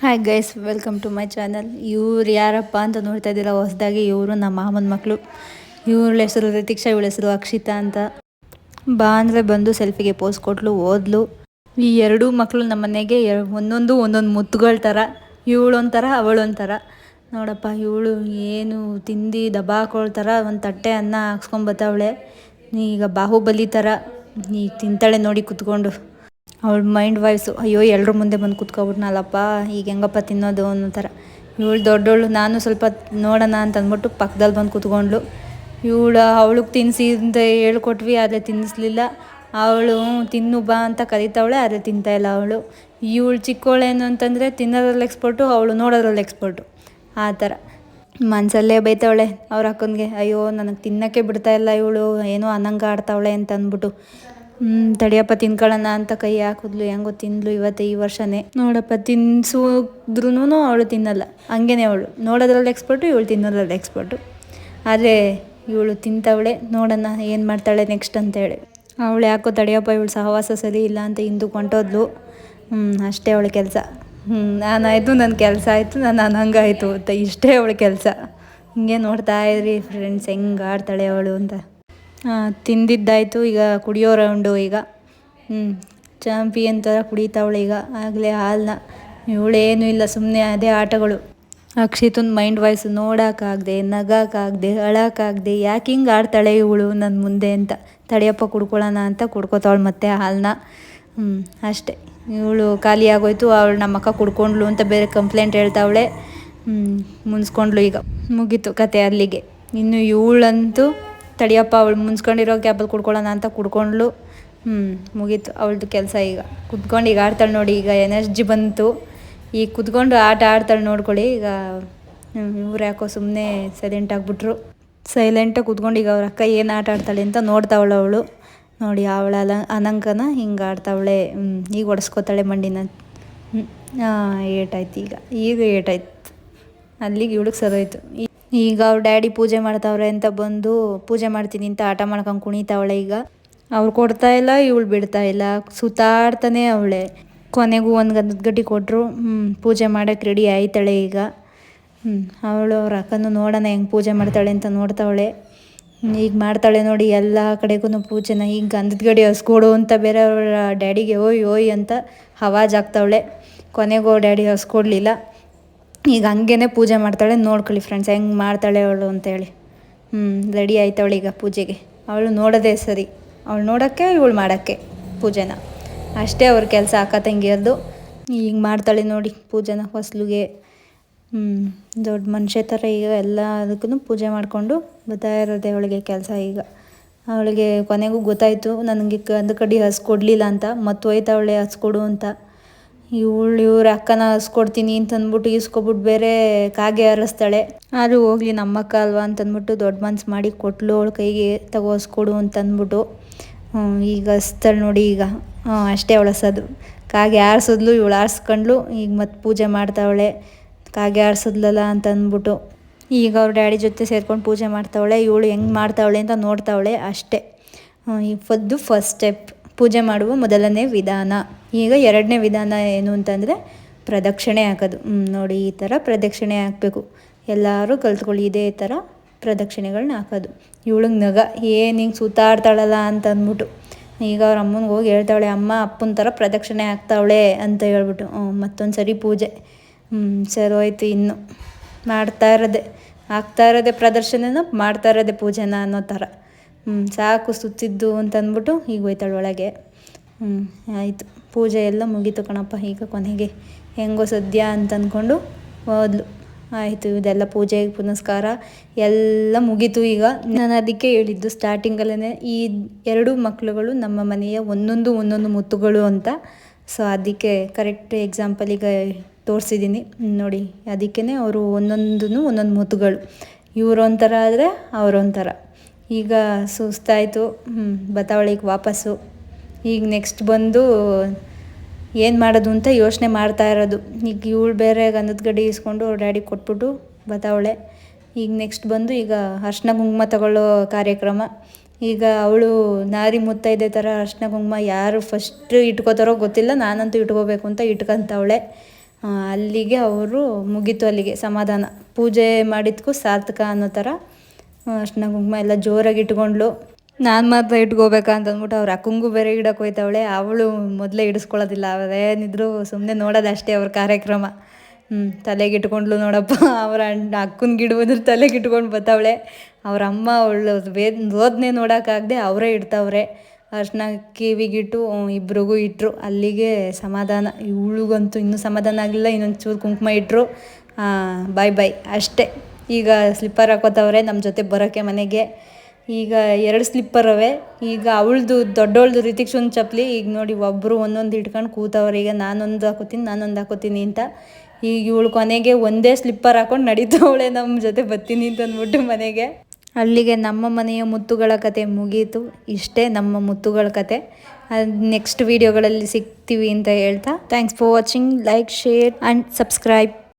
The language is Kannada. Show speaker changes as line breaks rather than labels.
Hi guys welcome to my channel ಇವ್ರು ಯಾರಪ್ಪ ಅಂತ ನೋಡ್ತಾ ಇದ್ದೀರಾ? ಹೊಸದಾಗಿ ಇವರು ನಮ್ಮ ಮಾಮನ ಮಕ್ಕಳು ಇವ್ರ ಹೆಸರು ರಿತಿಕ್ಷಾ ಇವಳ ಹೆಸರು ಅಕ್ಷಿತಾ ಅಂತ. ಬಾ ಅಂದರೆ ಬಂದು ಸೆಲ್ಫಿಗೆ ಪೋಸ್ ಕೊಟ್ಲು, ಓದ್ಲು. ಈ ಎರಡೂ ಮಕ್ಕಳು ನಮ್ಮ ಮನೆಗೆ ಒಂದೊಂದು ಒಂದೊಂದು ಮುತ್ತುಗಳ ಥರ ಇವಳೊಂಥರ, ಅವಳೊಂಥರ. ನೋಡಪ್ಪ, ಇವಳು ಏನು ತಿಂದು ದಬಾಕೊಳ್ತಾರ ಒಂದು ತಟ್ಟೆ ಅನ್ನ ಹಾಕ್ಸ್ಕೊಂಬತ್ತವಳೆ ಈಗ ಬಾಹುಬಲಿ ಥರ ಈಗ ತಿಂತಾಳೆ ನೋಡಿ ಕುತ್ಕೊಂಡು. ಅವಳ ಮೈಂಡ್ ವಾಯ್ಸು ಅಯ್ಯೋ ಎಲ್ಲರ ಮುಂದೆ ಬಂದು ಕುತ್ಕೊಬಿಟ್ನಲ್ಲಪ್ಪ, ಈಗ ಹೆಂಗಪ್ಪ ತಿನ್ನೋದು ಅನ್ನೋ ಥರ ಇವಳು ದೊಡ್ಡವಳು ನಾನು ಸ್ವಲ್ಪ ನೋಡೋಣ ಅಂತ ಅಂದ್ಬಿಟ್ಟು ಪಕ್ಕದಲ್ಲಿ ಬಂದು ಕುತ್ಕೊಂಡ್ಳು. ಇವಳು ಅವಳಿಗೆ ತಿನ್ನಿಸಿ ಅಂತ ಹೇಳ್ಕೊಟ್ವಿ, ಆದರೆ ತಿನ್ನಿಸ್ಲಿಲ್ಲ ಅವಳು, ತಿನ್ನು ಬಾ ಅಂತ ಕರಿತಾವಳೆ, ಆದರೆ ತಿಂತಾಯಿಲ್ಲ ಅವಳು. ಇವಳು ಚಿಕ್ಕವಳೇನು ಅಂತಂದರೆ ತಿನ್ನೋದ್ರಲ್ಲಿ ಎಕ್ಸ್ಪರ್ಟು ಅವಳು ನೋಡೋದ್ರಲ್ಲಿ ಎಕ್ಸ್ಪರ್ಟು ಆ ಥರ. ಮನಸಲ್ಲೇ ಬೈತಾವಳೆ ಅವ್ರ ಅಕ್ಕನಿಗೆ, ಅಯ್ಯೋ, ನನಗೆ ತಿನ್ನೋಕ್ಕೆ ಬಿಡ್ತಾ ಇಲ್ಲ ಇವಳು, ಏನೋ ಅನ್ನಂಗೆ ಆಡ್ತಾವಳೆ ಅಂತ ಅಂದ್ಬಿಟ್ಟು ಹ್ಞೂ ತಡಿಯಪ್ಪ ತಿನ್ಕೊಳ್ಳೋಣ ಅಂತ ಕೈ ಹಾಕಿದ್ಲು, ಹೆಂಗೋ ತಿಂದ್ಲು ಇವತ್ತು ಈ ವರ್ಷನೇ. ನೋಡಪ್ಪ ತಿನ್ಸಿದ್ರೂ ಅವಳು ತಿನ್ನಲ್ಲ. ಹಂಗೇನೆ ಅವಳು. ನೋಡೋದ್ರಲ್ಲಿ ಎಕ್ಸ್ಪರ್ಟು ಇವಳು ತಿನ್ನೋದ್ರಲ್ಲಿ ಎಕ್ಸ್ಪರ್ಟು ಆದರೆ ಇವಳು ತಿಂತವಳೆ. ನೋಡೋಣ ಏನು ಮಾಡ್ತಾಳೆ ನೆಕ್ಸ್ಟ್ ಅಂತೇಳಿ. ಅವಳು ಯಾಕೋ ತಡಿಯಪ್ಪ ಇವಳು ಸಹವಾಸ ಸರಿ ಇಲ್ಲ ಅಂತ ಹಿಂದಕ್ಕೆ ಹೊಂಟೋದ್ಲು ಹ್ಞೂ ಅಷ್ಟೇ ಅವಳ ಕೆಲಸ. ಹ್ಞೂ ನಾನಾಯಿತು ನನ್ನ ಕೆಲಸ ಆಯಿತು, ನಾನು ಅನ್ನಂಗಾಯಿತು ಅಂತ ಇಷ್ಟೇ ಅವಳ ಕೆಲಸ. ಹಿಂಗೆ ನೋಡ್ತಾ ಇದ್ರಿ ಫ್ರೆಂಡ್ಸ್ ಹೆಂಗೆ ಆಡ್ತಾಳೆ ಅವಳು ಅಂತ. ತಿಂದಿದ್ದಾಯಿತು, ಈಗ ಕುಡಿಯೋ ರೌಂಡು ಈಗ. ಹ್ಞೂ ಚಾಂಪಿಯನ್ ಥರ ಕುಡಿತಾವಳೆ ಈಗ. ಆಗಲೇ ಹಾಲನ್ನ ಇವಳೇನು ಇಲ್ಲ ಸುಮ್ಮನೆ ಅದೇ ಆಟಗಳು. ಅಕ್ಷಿತನ ಮೈಂಡ್ ವಾಯ್ಸ್ ನೋಡೋಕ್ಕಾಗದೆ, ನಗೋಕ್ಕಾಗದೆ, ಅಳಕ್ಕಾಗದೆ, ಯಾಕೆ ಹಿಂಗೆ ಆಡ್ತಾಳೆ ಇವಳು ನನ್ನ ಮುಂದೆ ಅಂತ. ತಡೆಯಪ್ಪ ಕುಡ್ಕೊಳ್ಳೋಣ ಅಂತ ಕುಡ್ಕೋತಾವಳು ಮತ್ತೆ ಹಾಲನ್ನ ಹ್ಞೂ ಅಷ್ಟೇ. ಇವಳು ಖಾಲಿ ಆಗೋಯ್ತು, ಅವಳು ನಮ್ಮ ಅಕ್ಕ ಕುಡ್ಕೊಂಡ್ಲು ಅಂತ ಬೇರೆ ಕಂಪ್ಲೇಂಟ್ ಹೇಳ್ತಾವಳೆ. ಹ್ಞೂ ಮುನ್ಸ್ಕೊಂಡ್ಲು ಈಗ. ಮುಗೀತು ಕತೆ ಅಲ್ಲಿಗೆ. ಇನ್ನು ಇವಳಂತೂ ತಡಿಯಪ್ಪ, ಅವಳು ಮುನ್ಸ್ಕೊಂಡಿರೋ ಕ್ಯಾಬಲ್ಲಿ ಕುಡ್ಕೊಳ್ಳೋಣ ಅಂತ ಕುಡ್ಕೊಂಡ್ಲು ಹ್ಞೂ ಮುಗೀತು. ಅವಳದು ಕೆಲಸ ಈಗ. ಕುತ್ಕೊಂಡು ಈಗ ಆಡ್ತಾಳೆ ನೋಡಿ, ಈಗ ಎನರ್ಜಿ ಬಂತು. ಈಗ ಕುತ್ಕೊಂಡು ಆಟ ಆಡ್ತಾಳೆ ನೋಡ್ಕೊಳ್ಳಿ. ಈಗ ಇವ್ರು ಯಾಕೋ ಸುಮ್ಮನೆ ಸೈಲೆಂಟ್ ಆಗಿಬಿಟ್ರು. ಸೈಲೆಂಟಾಗಿ ಕುತ್ಕೊಂಡು ಈಗ ಅವ್ರ ಅಕ್ಕ ಏನು ಆಟ ಆಡ್ತಾಳೆ ಅಂತ ನೋಡ್ತಾವಳು ಅವಳು. ನೋಡಿ, ಅವಳ ಅಲ ಅನಂಕನ ಹಿಂಗೆ ಆಡ್ತಾವಳೆ. ಈಗ ಒಡಿಸ್ಕೋತಾಳೆ ಮಂಡಿನ. ಹ್ಞೂ ಏಟಾಯ್ತು ಈಗ. ಈಗ ಏಟಾಯ್ತು ಅಲ್ಲಿಗೆ ಇವಳಿಗೆ ಸರೋಯ್ತು ಈಗ ಅವ್ರ ಡ್ಯಾಡಿ ಪೂಜೆ ಮಾಡ್ತಾವ್ರೆ ಅಂತ ಬಂದು ಪೂಜೆ ಮಾಡ್ತೀನಿ ಅಂತ ಆಟ ಮಾಡ್ಕೊಂಡು ಕುಣಿತಾವಳೆ ಈಗ. ಅವ್ರು ಕೊಡ್ತಾ ಇಲ್ಲ, ಇವಳು ಬಿಡ್ತಾ ಇಲ್ಲ. ಸುತ್ತಾಡ್ತಾನೆ ಅವಳೆ. ಕೊನೆಗೂ ಒಂದು ಗಂಧದ ಗಡ್ಡಿ ಕೊಟ್ಟರು ಹ್ಞೂ ಪೂಜೆ ಮಾಡೋಕ್ಕೆ ರೆಡಿ ಆಯ್ತಾಳೆ ಈಗ. ಹ್ಞೂ ಅವಳು ಅವ್ರ ಅಕ್ಕನೂ ನೋಡೋಣ ಹೆಂಗೆ ಪೂಜೆ ಮಾಡ್ತಾಳೆ ಅಂತ ನೋಡ್ತಾವಳೆ. ಈಗ ಮಾಡ್ತಾಳೆ ನೋಡಿ, ಎಲ್ಲ ಕಡೆಗೂ ಪೂಜೆನ, ಈಗ ಗಂಧದ ಗಡಿ ಹಸ್ಕೊಡು ಅಂತ ಬೇರೆ ಅವಳ ಡ್ಯಾಡಿಗೆ ಓಯ್ ಓಯ್ ಅಂತ ಹವಾಜ್ ಆಗ್ತಾವಳೆ ಕೊನೆಗೂ ಡ್ಯಾಡಿ ಹಸ್ಕೊಡ್ಲಿಲ್ಲ. ಈಗ ಹಂಗೇನೆ ಪೂಜೆ ಮಾಡ್ತಾಳೆ, ನೋಡ್ಕೊಳ್ಳಿ ಫ್ರೆಂಡ್ಸ್ ಹೆಂಗೆ ಮಾಡ್ತಾಳೆ ಅವಳು ಅಂತೇಳಿ. ಹ್ಞೂ ರೆಡಿ ಆಯ್ತವಳು ಈಗ ಪೂಜೆಗೆ. ಅವಳು ನೋಡೋದೇ ಸರಿ. ಅವಳು ನೋಡೋಕ್ಕೆ, ಇವಳು ಮಾಡೋಕ್ಕೆ ಪೂಜೆನ. ಅಷ್ಟೇ ಅವ್ರ ಕೆಲಸ ಅಕ್ಕ ತಂಗಿಯರ್ದು. ಈಗ ಮಾಡ್ತಾಳೆ ನೋಡಿ ಪೂಜೆನ ಹೊಸ್ಲಿಗೆ. ಹ್ಞೂ ದೊಡ್ಡ ಮನುಷ್ಯ ಥರ ಈಗ ಎಲ್ಲ ಅದಕ್ಕೂ ಪೂಜೆ ಮಾಡಿಕೊಂಡು ಬರ್ತಾ ಇರೋದೇ ಅವಳಿಗೆ ಕೆಲಸ ಈಗ. ಅವಳಿಗೆ ಕೊನೆಗೂ ಗೊತ್ತಾಯಿತು, ನನಗೆ ಕಂದು ಕಡ್ಡಿ ಹಸ್ಕೊಡ್ಲಿಲ್ಲ ಅಂತ ಮತ್ತು ಹೋಯ್ತಾವಳೆ ಹಸ್ಕೊಡು ಅಂತ. ಇವಳು ಇವ್ರ ಅಕ್ಕನ ಹಸ್ಕೊಡ್ತೀನಿ ಅಂತ ಅಂದ್ಬಿಟ್ಟು ಈಸ್ಕೊಬಿಟ್ಟು ಬೇರೆ ಕಾಗೆ ಹರಿಸ್ತಾಳೆ. ಆದರೂ ಹೋಗ್ಲಿ ನಮ್ಮಕ್ಕ ಅಲ್ವಾ ಅಂತಂದ್ಬಿಟ್ಟು ದೊಡ್ಡ ಮನ್ಸು ಮಾಡಿ ಕೊಟ್ಲು ಅವಳ ಕೈಗೆ ತಗೋಸ್ಕೊಡು ಅಂತ ಅಂದ್ಬಿಟ್ಟು ಈಗ ಹಸ್ತಾಳೆ ನೋಡಿ ಈಗ. ಅಷ್ಟೇ ಅವಳು ಹಸೋದು ಕಾಗೆ ಆರಿಸಿದ್ಲು ಇವಳು ಆರಿಸ್ಕೊಂಡ್ಲು ಈಗ ಮತ್ತೆ ಪೂಜೆ ಮಾಡ್ತಾವಳೆ. ಕಾಗೆ ಆರಿಸಿದ್ಲಲ್ಲ ಅಂತ ಅಂದ್ಬಿಟ್ಟು ಈಗ ಅವ್ರ ಡ್ಯಾಡಿ ಜೊತೆ ಸೇರ್ಕೊಂಡು ಪೂಜೆ ಮಾಡ್ತಾವಳೆ, ಇವಳು ಹೆಂಗೆ ಮಾಡ್ತಾವಳೆ ಅಂತ ನೋಡ್ತಾವಳೆ ಅಷ್ಟೇ. ಈ ಫದ್ದು ಫಸ್ಟ್ ಸ್ಟೆಪ್ ಪೂಜೆ ಮಾಡುವ ಮೊದಲನೇ ವಿಧಾನ. ಈಗ ಎರಡನೇ ವಿಧಾನ ಏನು ಅಂತಂದರೆ ಪ್ರದಕ್ಷಿಣೆ ಹಾಕೋದು. ನೋಡಿ ಈ ಥರ ಪ್ರದಕ್ಷಿಣೆ ಹಾಕಬೇಕು. ಎಲ್ಲರೂ ಕಲ್ತ್ಕೊಳ್ಳಿ ಇದೇ ಥರ ಪ್ರದಕ್ಷಿಣೆಗಳನ್ನ ಹಾಕೋದು. ಇವಳಿಗೆ ನಗ, ಏನು ಹಿಂಗೆ ಸುತ್ತಾಡ್ತಾಳಲ್ಲ ಅಂತ ಅಂದ್ಬಿಟ್ಟು ಈಗ ಅವ್ರ ಅಮ್ಮನಿಗೆ ಹೋಗಿ ಹೇಳ್ತಾವಳೆ, ಅಮ್ಮ, ಅಪ್ಪನ ಥರ ಪ್ರದಕ್ಷಿಣೆ ಹಾಕ್ತಾವಳೆ ಅಂತ ಹೇಳ್ಬಿಟ್ಟು. ಮತ್ತೊಂದು ಸರಿ ಪೂಜೆ. ಸರಿ ಹೋಯ್ತು ಇನ್ನು. ಮಾಡ್ತಾ ಇರೋದೆ. ಆಗ್ತಾ ಇರೋದೆ ಪ್ರದರ್ಶನನ, ಮಾಡ್ತಾ ಇರೋದೆ ಪೂಜೆನ ಅನ್ನೋ ಥರ ಹ್ಞೂ ಸಾಕು ಸುತ್ತಿದ್ದು ಅಂತ ಅಂದ್ಬಿಟ್ಟು ಈಗ ಹೋಯ್ತಾಳೆ ಒಳಗೆ. ಹ್ಞೂ ಆಯಿತು. ಪೂಜೆ ಎಲ್ಲ ಮುಗೀತು ಕಣಪ್ಪ. ಈಗ ಕೊನೆಗೆ ಹೆಂಗೋ ಸದ್ಯ ಅಂತ ಅಂದ್ಕೊಂಡು ಹೋದ್ಲು. ಆಯಿತು, ಇದೆಲ್ಲ ಪೂಜೆ, ಪುನಸ್ಕಾರ ಎಲ್ಲ ಮುಗೀತು ಈಗ. ನಾನು ಅದಕ್ಕೆ ಹೇಳಿದ್ದು ಸ್ಟಾರ್ಟಿಂಗಲ್ಲೇ ಈ ಎರಡು ಮಕ್ಕಳುಗಳು ನಮ್ಮ ಮನೆಯ ಒಂದೊಂದು ಒಂದೊಂದು ಮುತ್ತುಗಳು ಅಂತ. ಸೊ ಅದಕ್ಕೆ ಕರೆಕ್ಟ್ ಎಕ್ಸಾಂಪಲ್ ಈಗ ತೋರಿಸಿದ್ದೀನಿ ನೋಡಿ ಅದಕ್ಕೇ ಅವರು ಒಂದೊಂದು ಒಂದೊಂದು ಮುತ್ತುಗಳು. ಇವರೊಂಥರ ಆದರೆ ಅವರೊಂಥರ ಈಗ ಸುಸ್ತಾಯಿತು ಬತಾವಳಿಗೆ ವಾಪಸ್ಸು. ಈಗ ನೆಕ್ಸ್ಟ್ ಬಂದು ಏನು ಮಾಡೋದು ಅಂತ ಯೋಚನೆ ಮಾಡ್ತಾ ಇರೋದು. ಈಗ ಇವಳು ಬೇರೆ ಗಂಧದ ಗಡ್ಡಿ ಇಸ್ಕೊಂಡು ಅವ್ರ ಡ್ಯಾಡಿ ಕೊಟ್ಬಿಟ್ಟು ಬತಾವಳೆ. ಈಗ ನೆಕ್ಸ್ಟ್ ಬಂದು ಈಗ ಅರ್ಶಿನ ಕುಂಕುಮ ತಗೊಳ್ಳೋ ಕಾರ್ಯಕ್ರಮ. ಈಗ ಅವಳು ನಾರಿ ಮುತ್ತೈದೆ ಥರ ಅರ್ಶಿನ ಕುಂಕುಮ ಯಾರು ಫಸ್ಟ್ ಇಟ್ಕೋತಾರೋ ಗೊತ್ತಿಲ್ಲ, ನಾನಂತೂ ಇಟ್ಕೋಬೇಕು ಅಂತ ಇಟ್ಕೊಂತವಳೆ. ಅಲ್ಲಿಗೆ ಅವರು ಮುಗೀತು ಅಲ್ಲಿಗೆ ಸಮಾಧಾನ. ಪೂಜೆ ಮಾಡಿದ್ಕೂ ಸಾರ್ಥಕ ಅನ್ನೋ ಥರ ಅರ್ಶಿನ ಕುಂಕುಮ ಎಲ್ಲ ಜೋರಾಗಿ ಇಟ್ಕೊಂಡ್ಳು ನಾನು ಮಾತ್ರ ಇಟ್ಕೋಬೇಕಾ ಅಂತ ಅಂದ್ಬಿಟ್ಟು ಅವ್ರ ಅಕ್ಕಂಗೂ ಬೇರೆ ಇಡಕ್ಕೆ ಹೋಯ್ತವಳೆ, ಅವಳು ಮೊದಲೇ ಇಡಿಸ್ಕೊಳ್ಳೋದಿಲ್ಲ ಅವರೇನಿದ್ರು ಸುಮ್ಮನೆ ನೋಡೋದಷ್ಟೇ ಅವ್ರ ಕಾರ್ಯಕ್ರಮ. ಹ್ಞೂ ತಲೆಗೆ ಇಟ್ಕೊಂಡ್ಲು ನೋಡಪ್ಪ, ಅವ್ರ ಅಣ್ಣ ಅಕ್ಕನ ಗಿಡಬಂದ್ರೆ ತಲೆಗೆ ಇಟ್ಕೊಂಡು ಬರ್ತಾವಳೆ ಅವ್ರ ಅಮ್ಮ ಅವಳು ವೇದ್ ಓದನೆ ನೋಡೋಕ್ಕಾಗದೆ ಅವರೇ ಇಡ್ತಾವ್ರೆ. ಅರ್ಶಿನ ಕಿವಿಗಿಟ್ಟು ಇಬ್ರಿಗೂ ಇಟ್ಟರು ಅಲ್ಲಿಗೆ ಸಮಾಧಾನ, ಇವಳಿಗಂತೂ ಇನ್ನೂ ಸಮಾಧಾನ ಆಗಲಿಲ್ಲ ಇನ್ನೊಂದು ಚೂರು ಕುಂಕುಮ ಇಟ್ಟರು ಬಾಯ್ ಬಾಯ್, ಅಷ್ಟೇ. ಈಗ ಸ್ಲಿಪ್ಪರ್ ಹಾಕೋತವ್ರೆ ನಮ್ಮ ಜೊತೆ ಬರೋಕ್ಕೆ ಮನೆಗೆ. ಈಗ ಎರಡು ಸ್ಲಿಪ್ಪರ್ ಅವೆ ಈಗ ಅವಳದು ದೊಡ್ಡವಳ್ದು ಒಂದು ಚಪ್ಪಲಿ, ಈಗ ನೋಡಿ ಒಬ್ಬರು ಒಂದೊಂದು ಹಿಡ್ಕೊಂಡು ಕೂತವ್ರೆ. ಈಗ ನಾನೊಂದು ಹಾಕೋತೀನಿ ನಾನೊಂದು ಹಾಕೋತೀನಿ ಅಂತ. ಈಗ ಇವಳು ಕೊನೆಗೆ ಒಂದೇ ಸ್ಲಿಪ್ಪರ್ ಹಾಕೊಂಡು ನಡೀತವಳೆ ನಮ್ಮ ಜೊತೆ ಬರ್ತೀನಿ ಅಂತ ಅಂದ್ಬಿಟ್ಟು ಮನೆಗೆ. ಅಲ್ಲಿಗೆ ನಮ್ಮ ಮನೆಯ ಮುತ್ತುಗಳ ಕತೆ ಮುಗೀತು. ಇಷ್ಟೇ ನಮ್ಮ ಮುತ್ತುಗಳ ಕತೆ. ನೆಕ್ಸ್ಟ್ ವೀಡಿಯೋಗಳಲ್ಲಿ ಸಿಗ್ತೀವಿ ಅಂತ ಹೇಳ್ತಾ. Thanks for watching like share and subscribe